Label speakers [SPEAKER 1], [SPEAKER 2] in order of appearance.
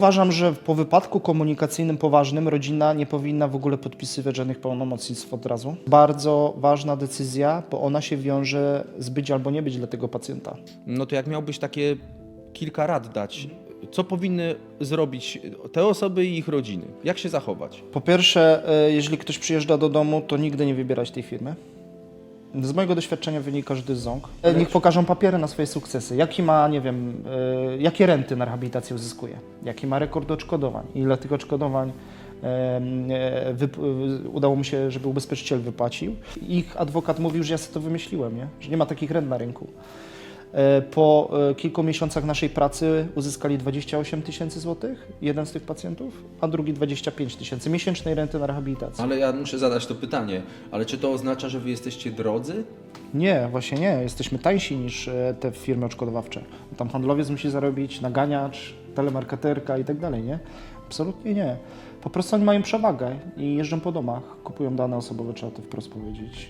[SPEAKER 1] Uważam, że po wypadku komunikacyjnym poważnym rodzina nie powinna w ogóle podpisywać żadnych pełnomocnictw od razu. Bardzo ważna decyzja, bo ona się wiąże z być albo nie być dla tego pacjenta.
[SPEAKER 2] No to jak miałbyś takie kilka rad dać, co powinny zrobić te osoby i ich rodziny? Jak się zachować?
[SPEAKER 1] Po pierwsze, e, jeżeli ktoś przyjeżdża do domu, to nigdy nie wybierać tej firmy. Z mojego doświadczenia wynika, że to jest ząg. E, Niech pokażą papiery na swoje sukcesy. Jaki ma, nie wiem, e, jakie renty na rehabilitację uzyskuje, jaki ma rekord odszkodowań, ile tych odszkodowań e, udało mu się, żeby ubezpieczyciel wypłacił. Ich adwokat mówił, że ja sobie to wymyśliłem, nie? że nie ma takich rent na rynku. E, Po e, kilku miesiącach naszej pracy uzyskali 28 tysięcy złotych, jeden z tych pacjentów, a drugi 25 tysięcy miesięcznej renty na rehabilitację.
[SPEAKER 2] Ale ja muszę zadać to pytanie, ale czy to oznacza, że wy jesteście drodzy?
[SPEAKER 1] Nie, właśnie nie. Jesteśmy tańsi niż e, te firmy odszkodowawcze. Tam handlowiec musi zarobić, naganiacz, telemarketerka i tak dalej, nie? Absolutnie nie. Po prostu oni mają przewagę i jeżdżą po domach, kupują dane osobowe, trzeba to wprost powiedzieć.